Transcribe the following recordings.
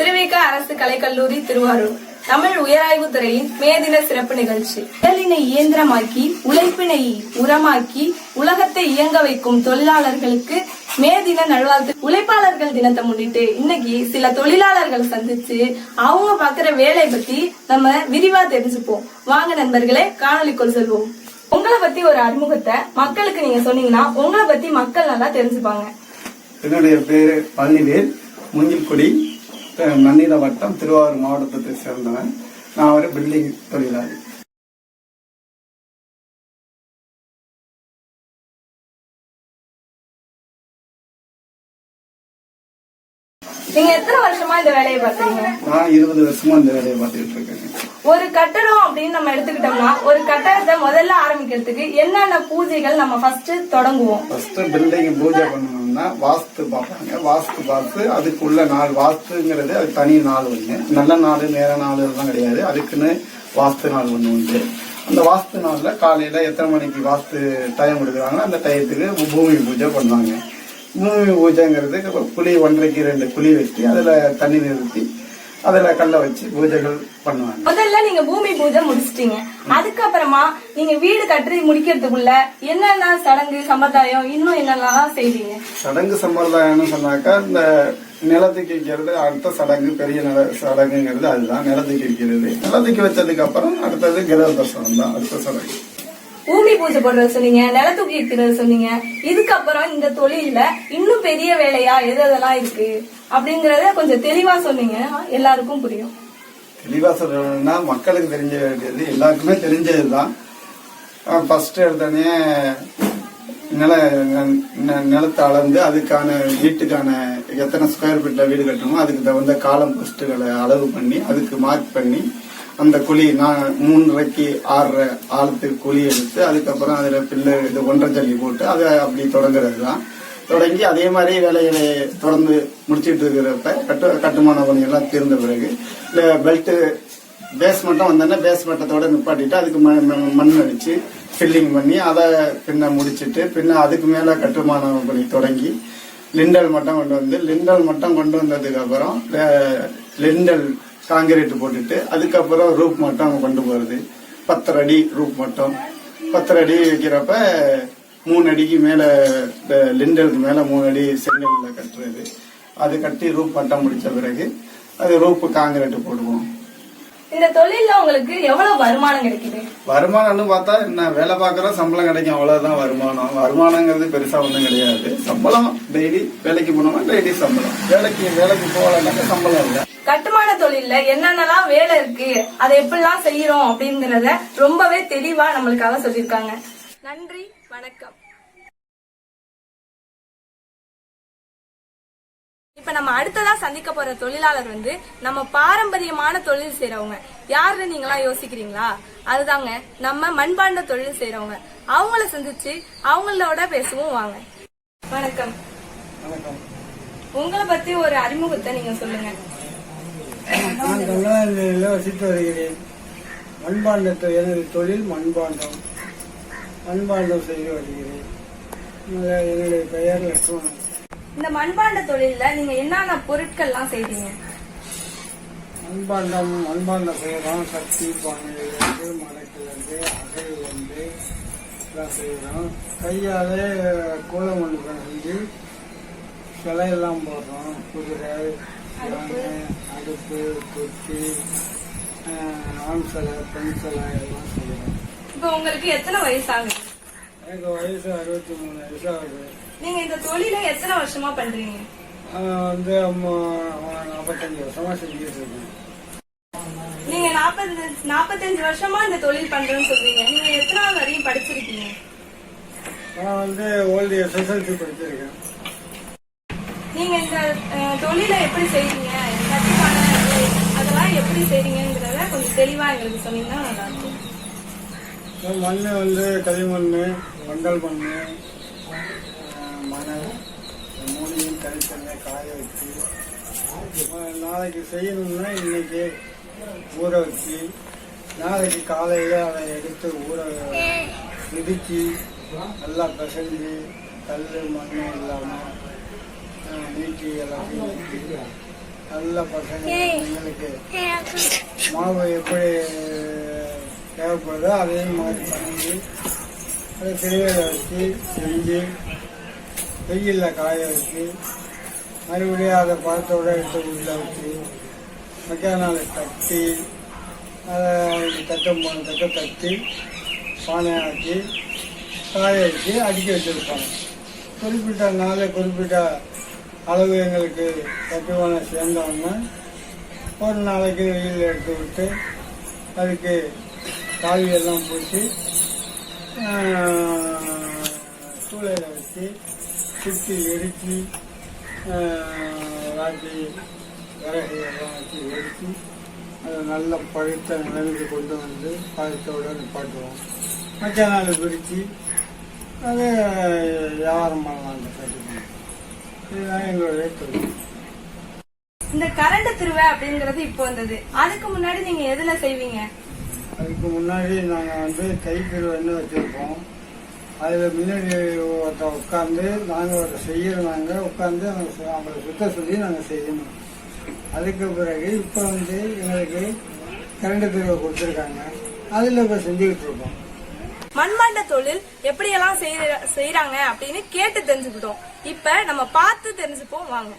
திருவிக அரசு கலைக்கல்லூரி திருவாரூர். தமிழ் உயராய்வு துறையின் மே தின சிறப்பு நிகழ்ச்சி. உடலினை இயந்திரமாக்கி உழைப்பினை உரமாக்கி உலகத்தை இயங்க வைக்கும் தொழிலாளர்களுக்கு மே தின நல்வாழ்த்து. உழைப்பாளர்கள் தினத்தை முன்னிட்டு இன்னைக்கு சில தொழிலாளர்கள் சந்திச்சு அவங்க பாக்குற வேலை பத்தி நம்ம விரிவா தெரிஞ்சுப்போம். வாங்க நண்பர்களே காணொலிக்குள் செல்வோம். உங்களை பத்தி ஒரு அறிமுகத்தை மக்களுக்கு நீங்க சொன்னீங்கன்னா உங்களை பத்தி மக்கள் நல்லா தெரிஞ்சுப்பாங்க. என்னுடைய பேரு பழனிவேல் முங்கில்குடி நன்னில வட்டம் திருவாரூர் மாவட்டத்தை சேர்ந்தவன். நான் ஒரு பில்டிங் தொழிலாளி. நீங்க எத்தனை வருஷமா இந்த வேலையை பாக்குறீங்க நான் இருபது வருஷமா இந்த வேலையை பார்த்துட்டு இருக்கேன் ஒரு கட்டடம் அப்படின்னு நம்ம எடுத்துக்கிட்டோம்னா ஒரு கட்டடத்தை முதல்ல ஆரம்பிக்கிறதுக்கு என்னென்ன பூஜைகள் நம்ம ஃபர்ஸ்ட் தொடங்குவோம்? ஃபர்ஸ்ட் பில்டிங் பூஜை பண்ணணும்னா வாஸ்து பார்ப்பாங்க வாஸ்து பார்த்து அதுக்குள்ள நாள் வாஸ்துங்கிறது அது தனி நாள் ஒண்ணு. நல்ல நாள் நேர நாள் எல்லாம் கிடையாது. அதுக்குன்னு வாஸ்து நாள் ஒண்ணு உண்டு. அந்த வாஸ்து நாள்ல காலையில எத்தனை மணிக்கு வாஸ்து டைம் கொடுக்குறாங்களோ அந்த டயத்துக்கு பூமி பூஜை பண்ணுவாங்க. பூமி பூஜைங்கிறது குழி ஒன்றரைக்கு ரெண்டு குழி வச்சு அதுல தண்ணி நிறுத்தி அதுல கல்லை வச்சு பூஜைகள் பண்ணுவாங்க. முதல்ல நீங்க பூமி பூஜை முடிச்சிட்டீங்க. அதுக்கப்புறமா நீங்க வீடு கட்டி முடிக்கிறதுக்குள்ள என்னென்ன சடங்கு சம்பிரதாயம் இன்னும் என்னெல்லாம் செய்வீங்க? சடங்கு சம்பிரதாயம்னு சொன்னாக்கா இந்த நிலத்துக்கு வைக்கிறது அடுத்த சடங்கு பெரிய நில சடங்குங்கிறது அதுதான் நிலத்துக்கு வைக்கிறது நிலத்துக்கு வச்சதுக்கு அப்புறம் அடுத்தது கிரக தர்சனம் தான் அடுத்த சடங்கு. பூமி பூஜை போடுறது சொன்னீங்க நிலத்தூக்கி வைக்கிறது சொன்னீங்க. இதுக்கப்புறம் இந்த தொழில்ல இன்னும் பெரிய வேலையா எது எதெல்லாம் இருக்கு? அப்படிங்கறத கொஞ்சம் தெளிவா சொன்னீங்க. எல்லாருக்கும் புரியும். தெளிவா சொல்லணும்னா மக்களுக்கு தெரிஞ்ச வேண்டியது எல்லாருக்குமே தெரிஞ்சதுதான். ஃபர்ஸ்ட் எடுத்தோடனே நில ந- நிலத்தை அளந்து அதுக்கான வீட்டுக்கான எத்தனை ஸ்கொயர் ஃபீட்டில் வீடு கட்டணுமோ அதுக்கு தகுந்த காலம் போஸ்ட்டுகளை அளவு பண்ணி அதுக்கு மார்க் பண்ணி அந்த குழி நான் மூன்றரைக்கு ஆறரை ஆழத்துக்கு குழி எடுத்து அதுக்கப்புறம் அதில் பில்லு இது ஒன்றரை ஜல்லி போட்டு அதை அப்படி தொடங்குறது தான் தொடங்கி அதே மாதிரி வேலைகளை தொடர்ந்து முடிச்சிட்டு இருக்கிறப்ப கட்டு கட்டுமான பணி எல்லாம் தீர்ந்த பிறகு இல்லை பெல்ட்டு பேஸ் மட்டும் வந்தோன்னா பேஸ் நிப்பாட்டிட்டு அதுக்கு மண் மண்- அடிச்சு ஃபில்லிங் பண்ணி அதை பின்ன முடிச்சிட்டு பின்ன அதுக்கு மேலே கட்டுமான பணி தொடங்கி லிண்டல் மட்டும் கொண்டு வந்து லிண்டல் மட்டும் கொண்டு வந்ததுக்கு அப்புறம் லிண்டல் காங்கிரீட் போட்டுட்டு அதுக்கப்புறம் ரூப் மட்டும் கொண்டு போகிறது பத்தரை அடி ரூப் மட்டும். பத்தரை அடி வைக்கிறப்ப மூணு அடிக்கு மேல லிண்டலுக்கு மேல மூணு அடி செங்கல்ல கட்டுறது. அது கட்டி ரூப் பட்டம் முடிச்ச பிறகு அது ரூப் காங்கிரீட் போடுவோம். இந்த தொழில்ல உங்களுக்கு எவ்வளவு வருமானம் கிடைக்குது? வருமானம்னு பார்த்தா என்ன வேலை பார்க்கறோம் சம்பளம் கிடைக்கும் அவ்வளவுதான் வருமானம். வருமானங்கிறது பெருசா ஒண்ணும் கிடையாது. சம்பளம் டெய்லி வேலைக்கு போனோம்னா டெய்லி சம்பளம். வேலைக்கு வேலைக்கு போகலன்னாக்க சம்பளம் இல்லை. கட்டுமான தொழில்ல என்னென்னலாம் வேலை இருக்கு? அதை எப்படிலாம் செய்யறோம் அப்படிங்கறத ரொம்பவே தெளிவா நம்மளுக்காக சொல்லியிருக்காங்க. நன்றி. வணக்கம். இப்ப நம்ம அடுத்ததா சந்திக்க போற தொழிலாளர் வந்து நம்ம பாரம்பரியமான தொழில் செய்றவங்க. யாருன்னு நீங்களா யோசிக்கிறீங்களா? அதுதாங்க நம்ம மண்பாண்ட தொழில் செய்றவங்க. அவங்கள சந்திச்சு அவங்களோட பேசுவோம் வாங்க. வணக்கம். வணக்கம். உங்களை பத்தி ஒரு அறிமுகத்தை நீங்க சொல்லுங்க. நான் தமிழ்நாட்டில் வசித்து வருகிறேன். மண்பாண்டத்தை எனது தொழில் மண்பாண்டம். மண்பாண்டம் செய்து வருகிறேன் என்னுடைய பெயர் லட்சுமணன். இந்த மண்பாண்ட தொழில்ல நீங்க என்னென்ன பொருட்கள்லாம் செய்றீங்க மண்பாண்டம் மண்பாண்டம் செய்கிறோம் சக்தி பானையிலிருந்து மடக்கிலிருந்து அகலிலிருந்து எல்லாம் செய்கிறோம் கையாலே கோலம் ஒன்று செஞ்சு சிலையெல்லாம் போடுறோம். குதிரை அடுப்பு. ஆஹ், ஆண் சிலை பெண் சிலை எல்லாம் செய்கிறோம் இப்ப உங்களுக்கு எத்தனை வயசு ஆகுது எனக்கு வயசு அறுபத்தி மூணு வயசு ஆகுது. நீங்க இந்த தொழிலை எத்தனை வருஷமா பண்றீங்க? நான் வந்து நாற்பத்தஞ்சு வருஷமா செஞ்சுட்டு இருக்கேன். நீங்க நாற்பது நாற்பத்தஞ்சு வருஷமா இந்த தொழில் பண்றேன்னு சொல்றீங்க. நீங்க எத்தனாவது வரையும் படிச்சிருக்கீங்க? நான் வந்து ஓல்டு எஸ்எஸ்எல்சி படிச்சிருக்கேன். நீங்க இந்த தொழிலை எப்படி செய்றீங்க? கட்டுமான அதெல்லாம் எப்படி செய்றீங்கங்கிறத கொஞ்சம் தெளிவா எங்களுக்கு சொன்னீங்கன்னா நல்லா இருக்கும். மண் வந்து களிமண் வண்டல் மண் மணல் மூணையும் தனித்தனியாக காய வச்சு நாளைக்கு செய்யணும்னா இன்னைக்கு ஊற வச்சு நாளைக்கு காலையில் அதை எடுத்து ஊற மிதிச்சு நல்லா பிசைஞ்சு கல் மண் இல்லாமல் நீட்டி எல்லாத்தையும் நல்ல பசங்க எங்களுக்கு மாவு எப்படி தேவைப்படுதோ அதே மாதிரி பண்ணி அதை திருவையில் வச்சு செஞ்சு வெயிலில் காய வச்சு மறுபடியும் அதை பழத்தோட எடுத்து உள்ள வச்சு மக்கா நாள் தட்டி அதை தட்டம் போன தட்டை தட்டி பானையாக்கி காய வச்சு அடிக்க வச்சுருப்பாங்க. குறிப்பிட்ட நாள் குறிப்பிட்ட அளவு எங்களுக்கு தட்டுவானை சேர்ந்தோன்னா ஒரு நாளைக்கு வெயில் எடுத்து விட்டு அதுக்கு காய் எல்லாம் போட்டு சூளையில் வச்சு சுற்றி எரித்து ராட்டி விறகு எல்லாம் வச்சு எரித்து அதை நல்ல பழுத்த நிலந்து கொண்டு வந்து பழத்தோடு நிப்பாட்டுவோம். மற்ற நாள் பிரித்து அது வியாபாரம் பண்ணலாம் அந்த கட்டுக்கு இதுதான் எங்களுடைய தொழில். இந்த கரண்ட் திருவை அப்படிங்கறது இப்போ வந்தது. அதுக்கு முன்னாடி நீங்க எதுல செய்வீங்க? அதுக்கு முன்னாடி நாங்கள் வந்து கைப்பிரிவுன்னு வச்சுருப்போம் அதில் முன்னாடி ஒருத்த உட்காந்து நாங்கள் ஒரு நாங்கள் உட்காந்து அவங்கள சுத்த சொல்லி நாங்கள் செய்யணும். அதுக்கு பிறகு இப்போ வந்து எங்களுக்கு கரண்ட் பிரிவை கொடுத்துருக்காங்க. அதில் இப்போ செஞ்சுக்கிட்டு இருக்கோம். மண்பாண்ட தொழில் எப்படியெல்லாம் செய்ற- செய்றாங்க அப்படின்னு கேட்டு தெரிஞ்சுக்கிட்டோம். இப்ப நம்ம பார்த்து தெரிஞ்சுப்போம் வாங்க.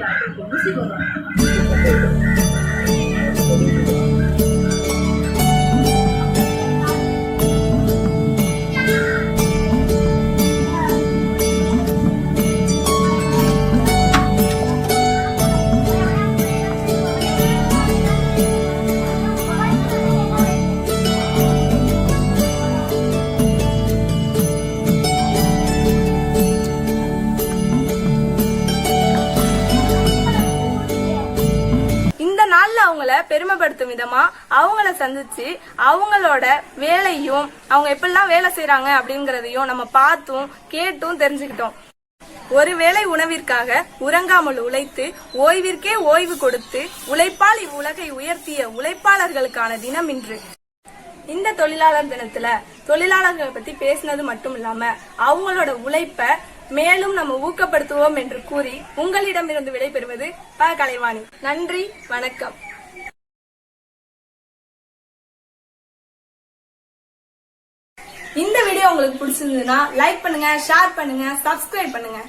点儿就红杏了 பெருமைப்படுத்தும் விதமா அவங்கள சந்திச்சு அவங்களோட வேலையும் அவங்க எப்படிலாம் வேலை செய்யறாங்க அப்படிங்கறதையும் நம்ம பார்த்தும் கேட்டும் தெரிஞ்சுக்கிட்டோம். ஒருவேளை உணவிற்காக உறங்காமல் உழைத்து ஓய்விற்கே ஓய்வு கொடுத்து உழைப்பால் இவ்வுலகை உயர்த்திய உழைப்பாளர்களுக்கான தினம் இன்று. இந்த தொழிலாளர் தினத்துல தொழிலாளர்களை பத்தி பேசினது மட்டும் இல்லாம அவங்களோட உழைப்ப மேலும் நம்ம ஊக்கப்படுத்துவோம் என்று கூறி உங்களிடமிருந்து விடைபெறுவது ப கலைவாணி. நன்றி வணக்கம். வீடியோ உங்களுக்கு பிடிச்சிருந்ததுன்னா லைக் பண்ணுங்க ஷேர் பண்ணுங்க சப்ஸ்கிரைப் பண்ணுங்க.